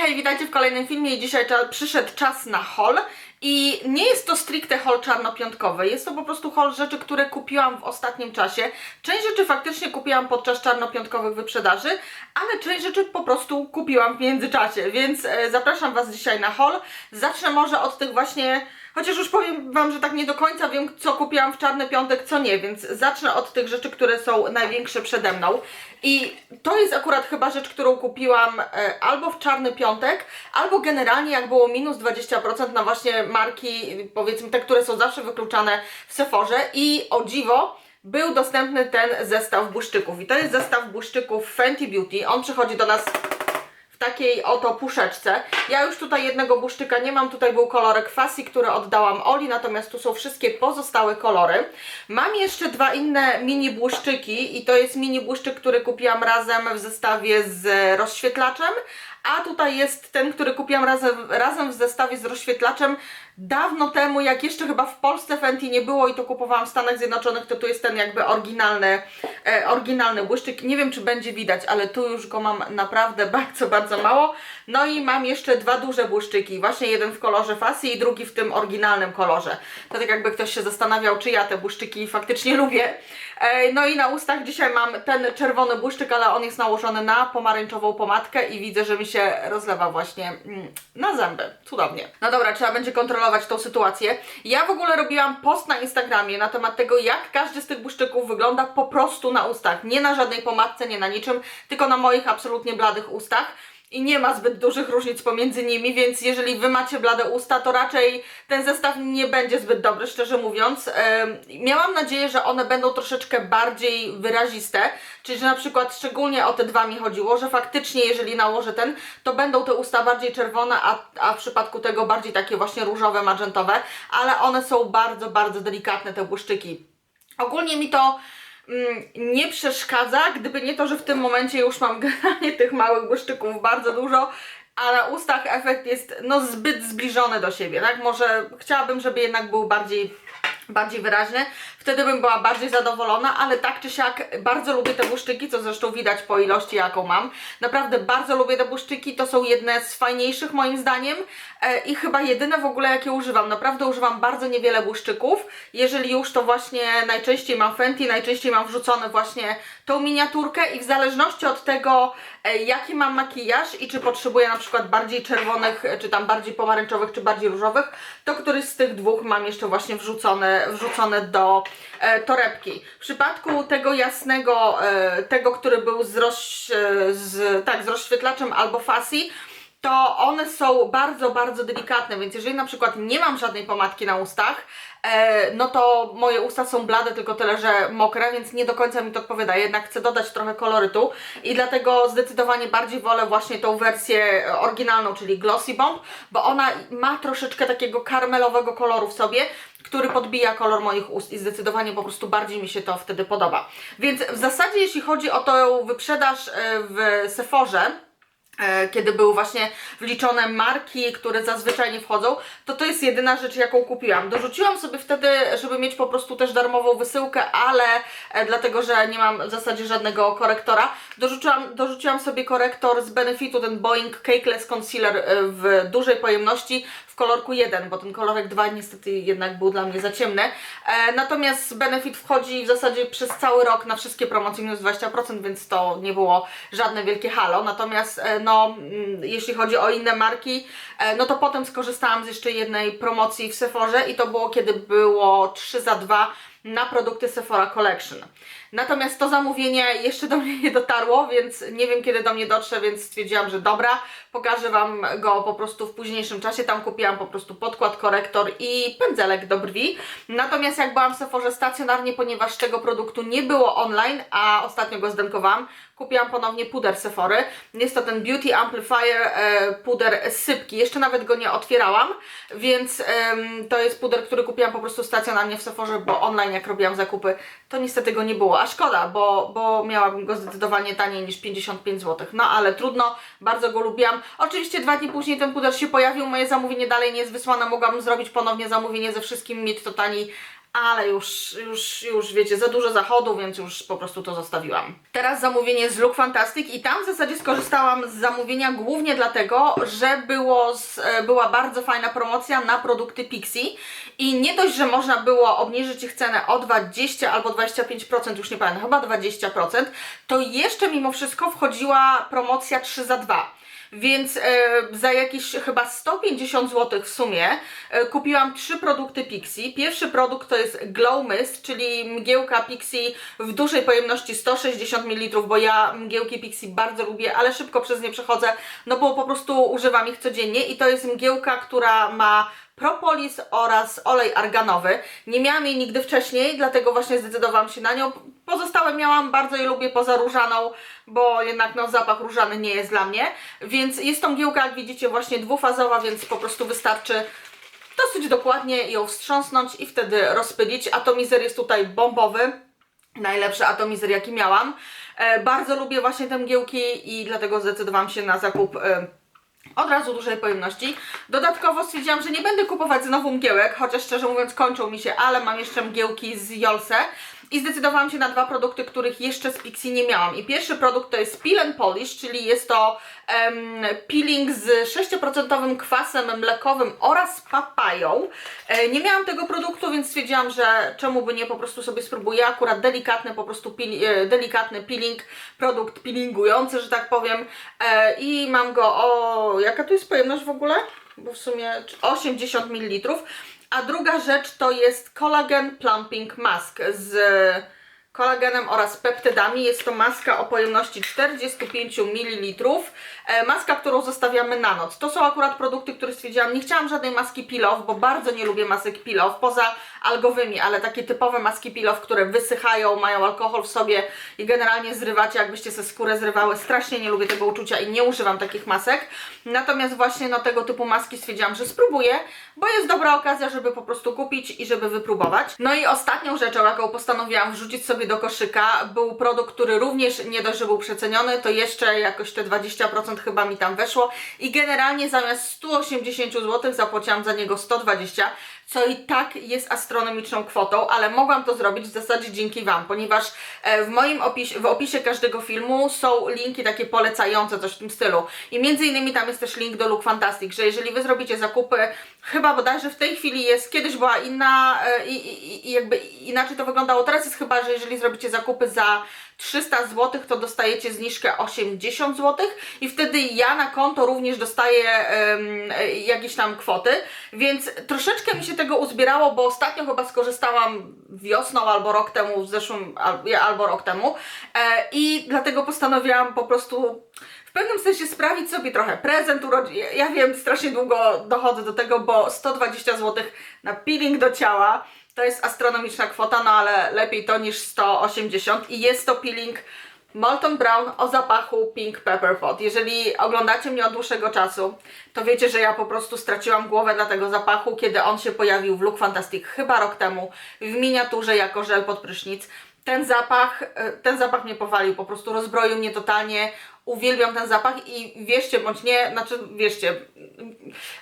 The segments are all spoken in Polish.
hej, witajcie w kolejnym filmie i dzisiaj przyszedł czas na haul i nie jest to stricte haul czarnopiątkowy, jest to po prostu haul rzeczy, które kupiłam w ostatnim czasie. Część rzeczy faktycznie kupiłam podczas czarnopiątkowych wyprzedaży, ale część rzeczy po prostu kupiłam w międzyczasie, więc e, zapraszam Was dzisiaj na haul. Zacznę może od tych właśnie Chociaż już powiem Wam, że tak nie do końca wiem, co kupiłam w Czarny Piątek, co nie, więc zacznę od tych rzeczy, które są największe przede mną. I to jest akurat chyba rzecz, którą kupiłam e, albo w Czarny Piątek, albo generalnie jak było minus 20% na właśnie marki, powiedzmy te, które są zawsze wykluczane w Sephorze. I o dziwo, był dostępny ten zestaw błyszczyków. I to jest zestaw błyszczyków Fenty Beauty. On przychodzi do nas takiej oto puszeczce. Ja już tutaj jednego błyszczyka nie mam, tutaj był kolorek Fassi, który oddałam Oli, natomiast tu są wszystkie pozostałe kolory. Mam jeszcze dwa inne mini błyszczyki i to jest mini błyszczyk, który kupiłam razem w zestawie z rozświetlaczem, a tutaj jest ten, który kupiłam razem, razem w zestawie z rozświetlaczem dawno temu, jak jeszcze chyba w Polsce Fenty nie było i to kupowałam w Stanach Zjednoczonych, to tu jest ten jakby oryginalny, e, oryginalny błyszczyk. Nie wiem, czy będzie widać, ale tu już go mam naprawdę bardzo, bardzo mało. No i mam jeszcze dwa duże błyszczyki, właśnie jeden w kolorze Fassi i drugi w tym oryginalnym kolorze. To tak jakby ktoś się zastanawiał, czy ja te błyszczyki faktycznie lubię. E, no i na ustach dzisiaj mam ten czerwony błyszczyk, ale on jest nałożony na pomarańczową pomadkę i widzę, że mi się rozlewa właśnie mm, na zęby. Cudownie. No dobra, trzeba będzie kontrolować tą sytuację. Ja w ogóle robiłam post na Instagramie na temat tego, jak każdy z tych błyszczyków wygląda po prostu na ustach. Nie na żadnej pomadce, nie na niczym, tylko na moich absolutnie bladych ustach i nie ma zbyt dużych różnic pomiędzy nimi, więc jeżeli Wy macie blade usta, to raczej ten zestaw nie będzie zbyt dobry, szczerze mówiąc. Miałam nadzieję, że one będą troszeczkę bardziej wyraziste, czyli że na przykład szczególnie o te dwa mi chodziło, że faktycznie jeżeli nałożę ten, to będą te usta bardziej czerwone, a, a w przypadku tego bardziej takie właśnie różowe, magentowe, ale one są bardzo, bardzo delikatne, te błyszczyki. Ogólnie mi to nie przeszkadza, gdyby nie to, że w tym momencie już mam generalnie tych małych błyszczyków bardzo dużo, a na ustach efekt jest no zbyt zbliżony do siebie, tak? Może chciałabym, żeby jednak był bardziej bardziej wyraźny, wtedy bym była bardziej zadowolona, ale tak czy siak bardzo lubię te błyszczyki, co zresztą widać po ilości jaką mam. Naprawdę bardzo lubię te błyszczyki, to są jedne z fajniejszych moim zdaniem. E, i chyba jedyne w ogóle jakie używam. Naprawdę używam bardzo niewiele błyszczyków, jeżeli już to właśnie najczęściej mam Fenty, najczęściej mam wrzucone właśnie tą miniaturkę. I w zależności od tego e, jaki mam makijaż i czy potrzebuję na przykład bardziej czerwonych, e, czy tam bardziej pomarańczowych, czy bardziej różowych, to któryś z tych dwóch mam jeszcze właśnie wrzucone, wrzucone do e, torebki. W przypadku tego jasnego, e, tego, który był z, roz, e, z, tak, z rozświetlaczem albo Fassi, to one są bardzo, bardzo delikatne, więc jeżeli na przykład nie mam żadnej pomadki na ustach, no to moje usta są blade, tylko tyle, że mokre, więc nie do końca mi to odpowiada. Jednak chcę dodać trochę kolorytu i dlatego zdecydowanie bardziej wolę właśnie tą wersję e, oryginalną, czyli Glossy Bomb, bo ona ma troszeczkę takiego karmelowego koloru w sobie, który podbija kolor moich ust i zdecydowanie po prostu bardziej mi się to wtedy podoba. Więc w zasadzie jeśli chodzi o tą wyprzedaż e, w Sephorze, e, kiedy były właśnie wliczone marki, które zazwyczaj nie wchodzą, to to jest jedyna rzecz, jaką kupiłam. Dorzuciłam sobie wtedy, żeby mieć po prostu też darmową wysyłkę, ale e, dlatego, że nie mam w zasadzie żadnego korektora, dorzuciłam, dorzuciłam sobie korektor z Benefitu, ten Boeing Cakeless Concealer e, w dużej pojemności, kolorku 1, bo ten kolorek 2 niestety jednak był dla mnie za ciemny. E, natomiast Benefit wchodzi w zasadzie przez cały rok na wszystkie promocje minus 20%, więc to nie było żadne wielkie halo. Natomiast e, no, mm, jeśli chodzi o inne marki, e, no to potem skorzystałam z jeszcze jednej promocji w Sephorze i to było kiedy było 3 za 2 na produkty Sephora Collection. Natomiast to zamówienie jeszcze do mnie nie dotarło, więc nie wiem kiedy do mnie dotrze, więc stwierdziłam, że dobra, pokażę Wam go po prostu w późniejszym czasie. Tam kupiłam po prostu podkład, korektor i pędzelek do brwi. Natomiast jak byłam w Sephorze stacjonarnie, ponieważ tego produktu nie było online, a ostatnio go zdenkowałam, kupiłam ponownie puder Sephory. Jest to ten Beauty Amplifier e, puder sypki. Jeszcze nawet go nie otwierałam, więc to jest puder, który kupiłam po prostu stacjonarnie w Sephorze, bo online jak robiłam zakupy, to niestety go nie było. A szkoda, bo, bo miałabym go zdecydowanie taniej niż 55 zł. No ale trudno, bardzo go lubiłam. Oczywiście dwa dni później ten puder się pojawił, moje zamówienie dalej nie jest wysłane, mogłabym zrobić ponownie zamówienie ze wszystkim, mieć to taniej, ale już, już, już wiecie, za dużo zachodu, więc już po prostu to zostawiłam. Teraz zamówienie z Look Fantastic i tam w zasadzie skorzystałam z zamówienia głównie dlatego, że było z, e, była bardzo fajna promocja na produkty Pixie i nie dość, że można było obniżyć ich cenę o 20 albo 25%, już nie pamiętam, chyba 20%, to jeszcze mimo wszystko wchodziła promocja 3 za 2. Więc e, za jakieś chyba 150 zł w sumie e, kupiłam trzy produkty Pixie. Pierwszy produkt to jest Glow Mist, czyli mgiełka Pixie w dużej pojemności 160 ml, bo ja mgiełki Pixie bardzo lubię, ale szybko przez nie przechodzę, no bo po prostu używam ich codziennie i to jest mgiełka, która ma propolis oraz olej arganowy. Nie miałam jej nigdy wcześniej, dlatego właśnie zdecydowałam się na nią. Pozostałe miałam, bardzo je lubię poza różaną, bo jednak no, zapach różany nie jest dla mnie. Więc jest to mgiełka, jak widzicie, właśnie dwufazowa, więc po prostu wystarczy dosyć dokładnie ją wstrząsnąć i wtedy rozpylić. Atomizer jest tutaj bombowy. Najlepszy atomizer jaki miałam. E, bardzo lubię właśnie te mgiełki i dlatego zdecydowałam się na zakup e, od razu dużej pojemności. Dodatkowo stwierdziłam, że nie będę kupować znowu mgiełek, chociaż szczerze mówiąc kończą mi się, ale mam jeszcze mgiełki z Jolse i zdecydowałam się na dwa produkty, których jeszcze z Pixie nie miałam. I pierwszy produkt to jest Peel and Polish, czyli jest to em, peeling z 6% kwasem mlekowym oraz papają. E, nie miałam tego produktu, więc stwierdziłam, że czemu by nie po prostu sobie spróbuję. Akurat delikatny po prostu peel, e, delikatny peeling, produkt peelingujący, że tak powiem. E, I mam go o... jaka tu jest pojemność w ogóle? Bo w sumie 80 ml. A druga rzecz to jest Collagen Plumping Mask z kolagenem oraz peptydami. Jest to maska o pojemności 45 ml. E, maska, którą zostawiamy na noc. To są akurat produkty, które stwierdziłam, nie chciałam żadnej maski peel-off, bo bardzo nie lubię masek peel-off, poza algowymi, ale takie typowe maski peel-off, które wysychają, mają alkohol w sobie i generalnie zrywacie, jakbyście ze skórę zrywały. Strasznie nie lubię tego uczucia i nie używam takich masek. Natomiast właśnie no, tego typu maski stwierdziłam, że spróbuję, bo jest dobra okazja, żeby po prostu kupić i żeby wypróbować. No i ostatnią rzeczą, jaką postanowiłam wrzucić sobie do koszyka, był produkt, który również nie dość, że był przeceniony, to jeszcze jakoś te 20% chyba mi tam weszło. I generalnie zamiast 180 zł zapłaciłam za niego 120 co i tak jest astronomiczną kwotą, ale mogłam to zrobić w zasadzie dzięki Wam, ponieważ e, w moim opisie, w opisie każdego filmu są linki takie polecające, coś w tym stylu. I między innymi tam jest też link do Look Fantastic, że jeżeli Wy zrobicie zakupy, chyba bodajże w tej chwili jest, kiedyś była inna e, i, i, i jakby inaczej to wyglądało, teraz jest chyba, że jeżeli zrobicie zakupy za 300 zł, to dostajecie zniżkę 80 zł i wtedy ja na konto również dostaję um, jakieś tam kwoty, więc troszeczkę mi się tego uzbierało, bo ostatnio chyba skorzystałam wiosną albo rok temu, w zeszłym albo rok temu e, i dlatego postanowiłam po prostu w pewnym sensie sprawić sobie trochę prezent urodziny. Ja wiem, strasznie długo dochodzę do tego, bo 120 zł na peeling do ciała to jest astronomiczna kwota, no ale lepiej to niż 180 i jest to peeling Molton Brown o zapachu Pink Pepper Pot. Jeżeli oglądacie mnie od dłuższego czasu, to wiecie, że ja po prostu straciłam głowę dla tego zapachu, kiedy on się pojawił w Look Fantastic chyba rok temu w miniaturze jako żel pod prysznic. Ten zapach, e, ten zapach mnie powalił, po prostu rozbroił mnie totalnie. Uwielbiam ten zapach i wierzcie bądź nie, znaczy wierzcie,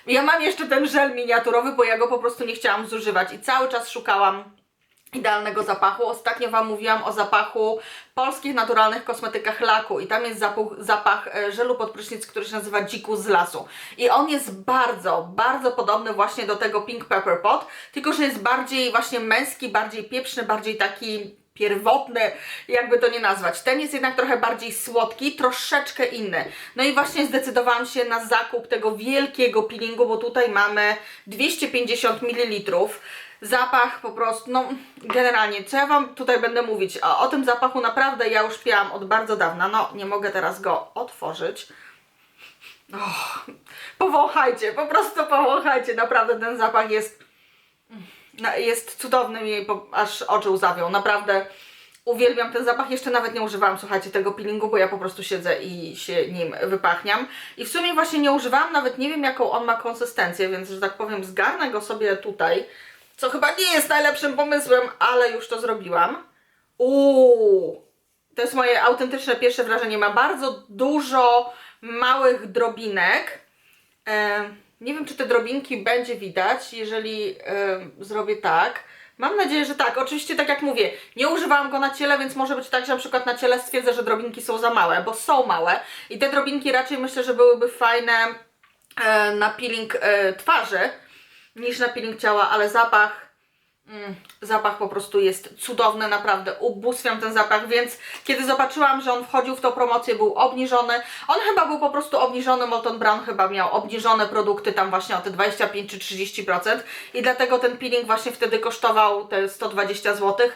ja mam jeszcze ten żel miniaturowy, bo ja go po prostu nie chciałam zużywać i cały czas szukałam idealnego zapachu. Ostatnio Wam mówiłam o zapachu polskich naturalnych kosmetykach laku i tam jest zapach, zapach e, żelu pod prysznic, który się nazywa dziku z lasu. I on jest bardzo, bardzo podobny właśnie do tego Pink Pepper Pot, tylko że jest bardziej właśnie męski, bardziej pieprzny, bardziej taki pierwotny, jakby to nie nazwać. Ten jest jednak trochę bardziej słodki, troszeczkę inny. No i właśnie zdecydowałam się na zakup tego wielkiego peelingu, bo tutaj mamy 250 ml. Zapach po prostu, no generalnie, co ja Wam tutaj będę mówić? O, o tym zapachu naprawdę ja już piłam od bardzo dawna. No, nie mogę teraz go otworzyć. Oh, powąchajcie, po prostu powąchajcie. Naprawdę ten zapach jest no, jest cudowny mi aż oczy łzawią. Naprawdę uwielbiam ten zapach. Jeszcze nawet nie używałam, słuchajcie, tego peelingu, bo ja po prostu siedzę i się nim wypachniam. I w sumie właśnie nie używałam, nawet nie wiem jaką on ma konsystencję, więc że tak powiem zgarnę go sobie tutaj, co chyba nie jest najlepszym pomysłem, ale już to zrobiłam. Uuu, to jest moje autentyczne pierwsze wrażenie. Ma bardzo dużo małych drobinek. Eee, nie wiem, czy te drobinki będzie widać, jeżeli zrobię tak. Mam nadzieję, że tak. Oczywiście, tak jak mówię, nie używałam go na ciele, więc może być tak, że na przykład na ciele stwierdzę, że drobinki są za małe, bo są małe i te drobinki raczej myślę, że byłyby fajne e, na peeling e, twarzy niż na peeling ciała, ale zapach Mm, zapach po prostu jest cudowny, naprawdę ubóstwiam ten zapach, więc kiedy zobaczyłam, że on wchodził w tą promocję, był obniżony, on chyba był po prostu obniżony, Molton Brown chyba miał obniżone produkty tam właśnie o te 25 czy 30% i dlatego ten peeling właśnie wtedy kosztował te 120 zł.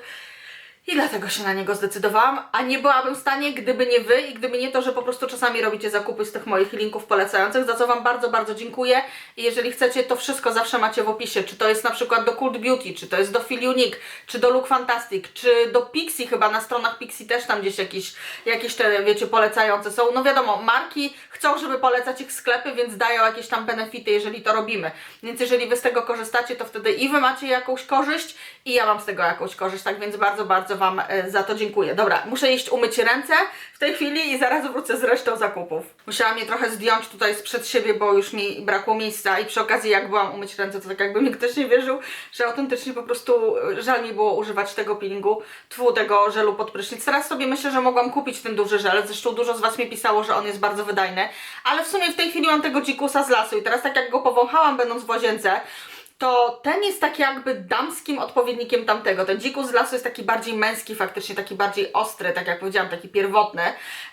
I dlatego się na niego zdecydowałam, a nie byłabym w stanie, gdyby nie Wy i gdyby nie to, że po prostu czasami robicie zakupy z tych moich linków polecających, za co Wam bardzo, bardzo dziękuję. I jeżeli chcecie, to wszystko zawsze macie w opisie, czy to jest na przykład do Cult Beauty, czy to jest do Feel Unique, czy do Look Fantastic, czy do Pixie, chyba na stronach Pixie też tam gdzieś jakieś, jakieś te, wiecie, polecające są. No wiadomo, marki chcą, żeby polecać ich sklepy, więc dają jakieś tam benefity, jeżeli to robimy. Więc jeżeli Wy z tego korzystacie, to wtedy i Wy macie jakąś korzyść, i ja mam z tego jakąś korzyść, tak więc bardzo, bardzo Wam e, za to dziękuję. Dobra, muszę iść umyć ręce w tej chwili i zaraz wrócę z resztą zakupów. Musiałam je trochę zdjąć tutaj sprzed siebie, bo już mi brakło miejsca i przy okazji jak byłam umyć ręce, to tak jakby mi ktoś nie wierzył, że autentycznie po prostu e, żal mi było używać tego peelingu, tfu, tego żelu pod prysznic. Teraz sobie myślę, że mogłam kupić ten duży żel, zresztą dużo z Was mi pisało, że on jest bardzo wydajny, ale w sumie w tej chwili mam tego dzikusa z lasu i teraz tak jak go powąchałam będąc w łazience, to ten jest tak jakby damskim odpowiednikiem tamtego. Ten dzikus z lasu jest taki bardziej męski faktycznie, taki bardziej ostry, tak jak powiedziałam, taki pierwotny,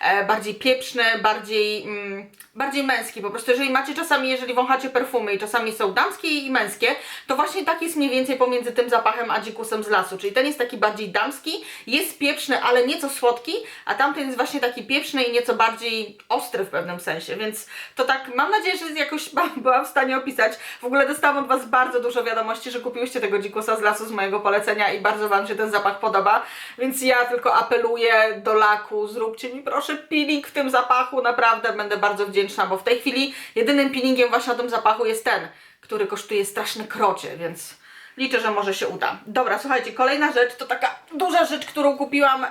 e, bardziej pieprzny, bardziej, mm, bardziej męski. Po prostu jeżeli macie czasami, jeżeli wąchacie perfumy i czasami są damskie i męskie, to właśnie tak jest mniej więcej pomiędzy tym zapachem a dzikusem z lasu. Czyli ten jest taki bardziej damski, jest pieprzny, ale nieco słodki, a tamten jest właśnie taki pieprzny i nieco bardziej ostry w pewnym sensie, więc to tak, mam nadzieję, że jakoś byłam w stanie opisać. W ogóle dostałam od Was bardzo dużo wiadomości, że kupiłyście tego dzikusa z lasu z mojego polecenia i bardzo Wam się ten zapach podoba, więc ja tylko apeluję do laku, zróbcie mi proszę peeling w tym zapachu, naprawdę będę bardzo wdzięczna, bo w tej chwili jedynym peelingiem właśnie o tym zapachu jest ten, który kosztuje straszne krocie, więc liczę, że może się uda. Dobra, słuchajcie, kolejna rzecz to taka duża rzecz, którą kupiłam e,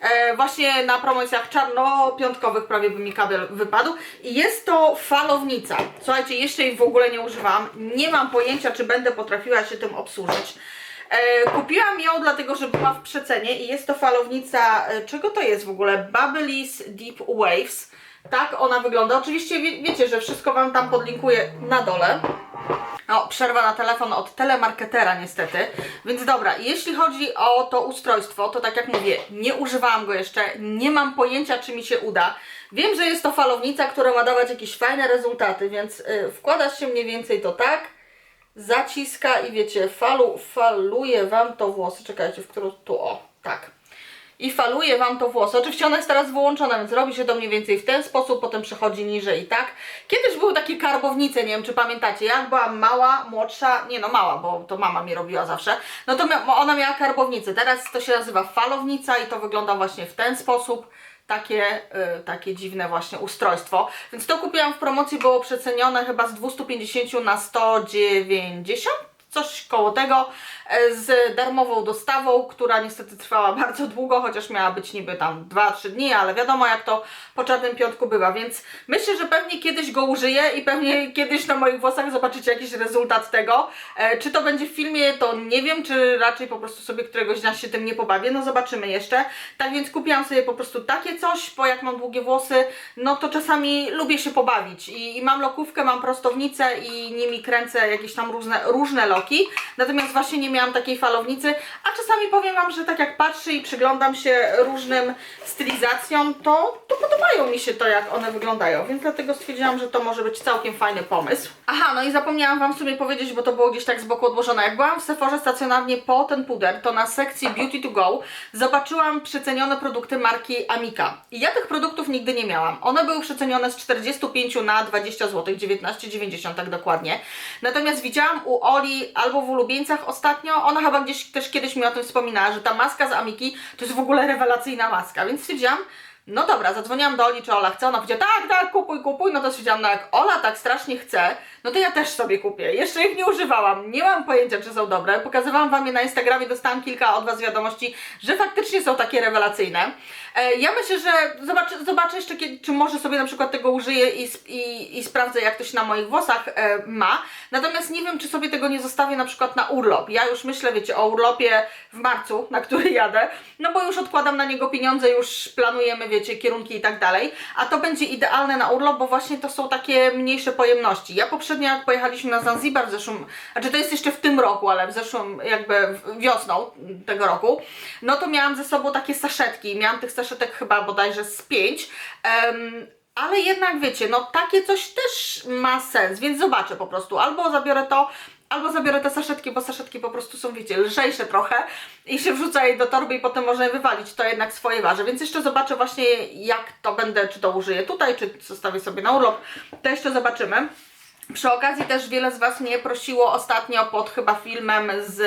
e, właśnie na promocjach czarno-piątkowych, prawie by mi kabel wypadł. I jest to falownica. Słuchajcie, jeszcze jej w ogóle nie używałam. Nie mam pojęcia, czy będę potrafiła się tym obsłużyć. E, kupiłam ją dlatego, że była w przecenie i jest to falownica, e, czego to jest w ogóle? Babyliss Deep Waves. Tak ona wygląda. Oczywiście wie, wiecie, że wszystko Wam tam podlinkuję na dole. O, przerwa na telefon od telemarketera niestety. Więc dobra, jeśli chodzi o to ustrojstwo, to tak jak mówię, nie używałam go jeszcze, nie mam pojęcia czy mi się uda. Wiem, że jest to falownica, która ma dawać jakieś fajne rezultaty, więc y, wkłada się mniej więcej to tak, zaciska i wiecie, falu, faluje Wam to włosy. Czekajcie, w którą tu, o, tak i faluje Wam to włosy. Oczywiście ona jest teraz wyłączona, więc robi się to mniej więcej w ten sposób, potem przechodzi niżej i tak. Kiedyś były takie karbownice, nie wiem czy pamiętacie, jak byłam mała, młodsza, nie no mała, bo to mama mi robiła zawsze, no to ona miała karbownicę. Teraz to się nazywa falownica i to wygląda właśnie w ten sposób takie, y, takie dziwne właśnie ustrojstwo. Więc to kupiłam w promocji, było przecenione chyba z 250 na 190 coś koło tego, e, z darmową dostawą, która niestety trwała bardzo długo, chociaż miała być niby tam 2-3 dni, ale wiadomo jak to po czarnym piątku bywa, więc myślę, że pewnie kiedyś go użyję i pewnie kiedyś na moich włosach zobaczycie jakiś rezultat tego. E, czy to będzie w filmie, to nie wiem, czy raczej po prostu sobie któregoś dnia się tym nie pobawię, no zobaczymy jeszcze. Tak więc kupiłam sobie po prostu takie coś, bo jak mam długie włosy, no to czasami lubię się pobawić i, i mam lokówkę, mam prostownicę i nimi kręcę jakieś tam różne, różne loki Natomiast właśnie nie miałam takiej falownicy, a czasami powiem Wam, że tak jak patrzę i przyglądam się różnym stylizacjom, to, to podobają mi się to, jak one wyglądają, więc dlatego stwierdziłam, że to może być całkiem fajny pomysł. Aha, no i zapomniałam Wam w sumie powiedzieć, bo to było gdzieś tak z boku odłożone. Jak byłam w Sephorze stacjonarnie po ten puder, to na sekcji Beauty to Go zobaczyłam przecenione produkty marki Amika. I ja tych produktów nigdy nie miałam. One były przecenione z 45 na 20 zł, 19,90 tak dokładnie. Natomiast widziałam u Oli albo w ulubieńcach ostatnio, ona chyba gdzieś też kiedyś mi o tym wspominała, że ta maska z Amiki to jest w ogóle rewelacyjna maska, więc stwierdziłam, no dobra, zadzwoniłam do Oli, czy Ola. Chce, ona powiedziała, tak, tak, kupuj, kupuj, no to stwierdziłam, no jak Ola tak strasznie chce, no to ja też sobie kupię. Jeszcze ich nie używałam, nie mam pojęcia, czy są dobre. Pokazywałam Wam je na Instagramie, dostałam kilka od Was wiadomości, że faktycznie są takie rewelacyjne. E, ja myślę, że zobaczę, zobaczę jeszcze, kiedy, czy może sobie na przykład tego użyję i, i, i sprawdzę, jak to się na moich włosach e, ma. Natomiast nie wiem, czy sobie tego nie zostawię na przykład na urlop. Ja już myślę, wiecie, o urlopie w marcu, na który jadę, no bo już odkładam na niego pieniądze, już planujemy, wiecie, kierunki i tak dalej. A to będzie idealne na urlop, bo właśnie to są takie mniejsze pojemności. Ja poprzednio, jak pojechaliśmy na Zanzibar w zeszłym, znaczy to jest jeszcze w tym roku, ale w zeszłym, jakby wiosną tego roku, no to miałam ze sobą takie saszetki. Miałam tych saszetek chyba bodajże z pięć. Em, ale jednak wiecie, no takie coś też ma sens, więc zobaczę po prostu. Albo zabiorę to, albo zabiorę te saszetki, bo saszetki po prostu są, wiecie, lżejsze trochę i się wrzuca je do torby i potem można je wywalić. To jednak swoje waży. Więc jeszcze zobaczę właśnie, jak to będę, czy to użyję tutaj, czy zostawię sobie na urlop. To jeszcze zobaczymy. Przy okazji też wiele z Was mnie prosiło ostatnio pod chyba filmem z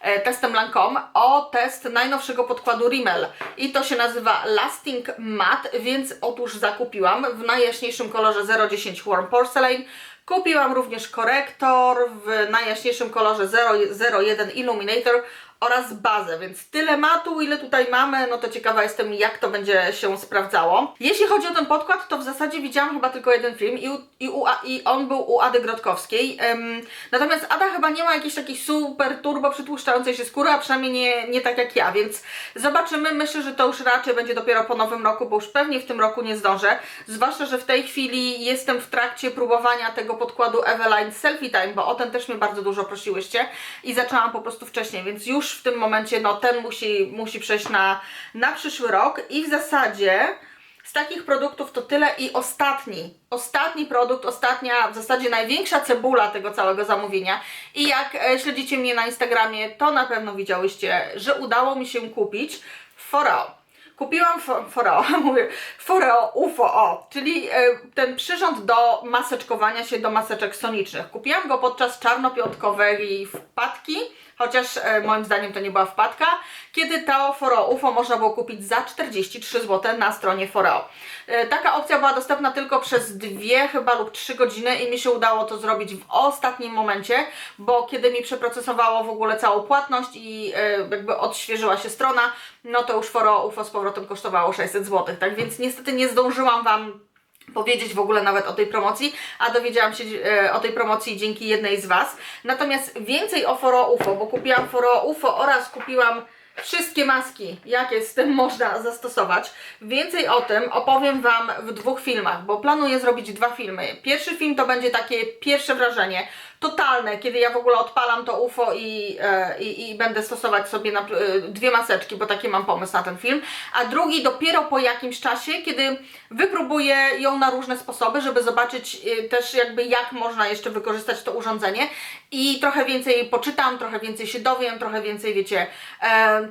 e, testem Lancome o test najnowszego podkładu Rimmel i to się nazywa Lasting Matte, więc otóż zakupiłam w najjaśniejszym kolorze 010 Warm Porcelain. Kupiłam również korektor w najjaśniejszym kolorze 0, 01 Illuminator oraz bazę, więc tyle matu, ile tutaj mamy, no to ciekawa jestem, jak to będzie się sprawdzało. Jeśli chodzi o ten podkład, to w zasadzie widziałam chyba tylko jeden film i, u, i, u, i on był u Ady Grodkowskiej. Em, natomiast Ada chyba nie ma jakiejś takiej super turbo przytłuszczającej się skóry, a przynajmniej nie, nie tak jak ja, więc zobaczymy. Myślę, że to już raczej będzie dopiero po nowym roku, bo już pewnie w tym roku nie zdążę. Zwłaszcza, że w tej chwili jestem w trakcie próbowania tego podkładu Eveline Selfie Time, bo o ten też mnie bardzo dużo prosiłyście i zaczęłam po prostu wcześniej, więc już w tym momencie no ten musi, musi przejść na, na przyszły rok i w zasadzie z takich produktów to tyle i ostatni, ostatni produkt, ostatnia, w zasadzie największa cebula tego całego zamówienia i jak e, śledzicie mnie na Instagramie, to na pewno widziałyście, że udało mi się kupić Foreo. Kupiłam fo- Foreo, mówię Foreo UFO, czyli e, ten przyrząd do maseczkowania się do maseczek sonicznych. Kupiłam go podczas czarnopiątkowej wpadki, chociaż e, moim zdaniem to nie była wpadka, kiedy to Foreo UFO można było kupić za 43 zł na stronie Foreo. E, taka opcja była dostępna tylko przez dwie chyba lub trzy godziny i mi się udało to zrobić w ostatnim momencie, bo kiedy mi przeprocesowało w ogóle całą płatność i e, jakby odświeżyła się strona, no to już Foreo UFO z powrotem kosztowało 600 zł. Tak więc niestety nie zdążyłam Wam powiedzieć w ogóle nawet o tej promocji, a dowiedziałam się e, o tej promocji dzięki jednej z Was. Natomiast więcej o Foro UFO, bo kupiłam Foro UFO oraz kupiłam wszystkie maski, jakie z tym można zastosować. Więcej o tym opowiem Wam w dwóch filmach, bo planuję zrobić dwa filmy. Pierwszy film to będzie takie pierwsze wrażenie, totalne, kiedy ja w ogóle odpalam to UFO i, e, i, i będę stosować sobie na, e, dwie maseczki, bo taki mam pomysł na ten film. A drugi dopiero po jakimś czasie, kiedy wypróbuję ją na różne sposoby, żeby zobaczyć e, też jakby jak można jeszcze wykorzystać to urządzenie i trochę więcej poczytam, trochę więcej się dowiem, trochę więcej, wiecie,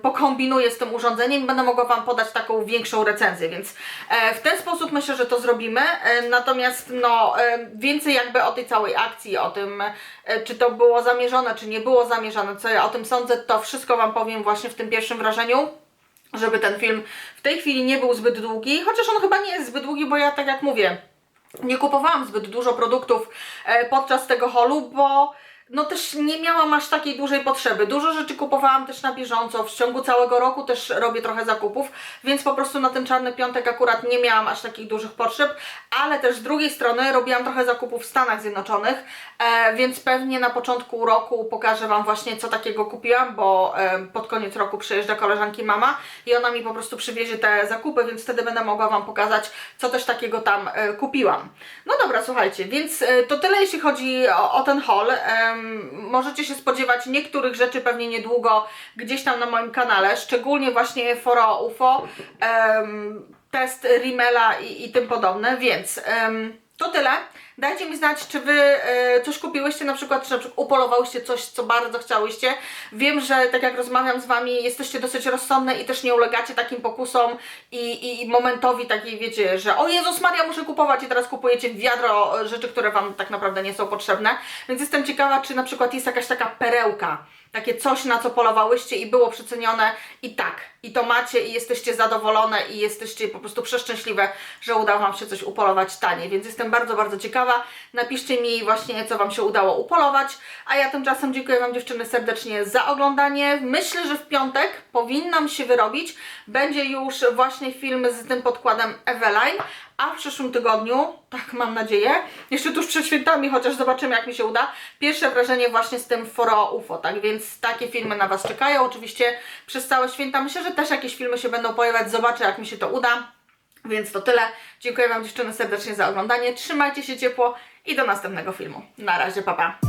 pokombinuję z tym urządzeniem i będę mogła Wam podać taką większą recenzję, więc w ten sposób myślę, że to zrobimy. Natomiast no, więcej jakby o tej całej akcji, o tym, czy to było zamierzone, czy nie było zamierzone, co ja o tym sądzę, to wszystko Wam powiem właśnie w tym pierwszym wrażeniu żeby ten film w tej chwili nie był zbyt długi, chociaż on chyba nie jest zbyt długi, bo ja tak jak mówię, nie kupowałam zbyt dużo produktów e, podczas tego holu, bo no też nie miałam aż takiej dużej potrzeby. Dużo rzeczy kupowałam też na bieżąco, w ciągu całego roku też robię trochę zakupów, więc po prostu na ten czarny piątek akurat nie miałam aż takich dużych potrzeb, ale też z drugiej strony robiłam trochę zakupów w Stanach Zjednoczonych, e, więc pewnie na początku roku pokażę Wam właśnie co takiego kupiłam, bo e, pod koniec roku przyjeżdża koleżanki mama i ona mi po prostu przywiezie te zakupy, więc wtedy będę mogła Wam pokazać co też takiego tam e, kupiłam. No dobra, słuchajcie, więc e, to tyle jeśli chodzi o, o ten haul. Em, możecie się spodziewać niektórych rzeczy pewnie niedługo gdzieś tam na moim kanale, szczególnie właśnie Foro UFO, test Rimmela i, i tym podobne, więc to tyle. Dajcie mi znać, czy Wy e, coś kupiłyście na przykład, czy na przykład upolowałyście coś, co bardzo chciałyście. Wiem, że tak jak rozmawiam z Wami, jesteście dosyć rozsądne i też nie ulegacie takim pokusom i, i, momentowi takiej, wiecie, że o Jezus Maria, muszę kupować i teraz kupujecie wiadro rzeczy, które Wam tak naprawdę nie są potrzebne. Więc jestem ciekawa, czy na przykład jest jakaś taka perełka, takie coś, na co polowałyście i było przecenione i tak, i to macie i jesteście zadowolone i jesteście po prostu przeszczęśliwe, że udało Wam się coś upolować taniej, więc jestem bardzo, bardzo ciekawa. Napiszcie mi właśnie, co Wam się udało upolować. A ja tymczasem dziękuję Wam dziewczyny serdecznie za oglądanie. Myślę, że w piątek powinnam się wyrobić. Będzie już właśnie film z tym podkładem Eveline. A w przyszłym tygodniu, tak mam nadzieję, jeszcze tuż przed świętami, chociaż zobaczymy jak mi się uda, pierwsze wrażenie właśnie z tym Foro UFO, tak więc takie filmy na Was czekają. Oczywiście przez całe święta myślę, że też jakieś filmy się będą pojawiać, zobaczę jak mi się to uda. Więc to tyle. Dziękuję Wam dziewczyny serdecznie za oglądanie. Trzymajcie się ciepło i do następnego filmu. Na razie, papa. Pa.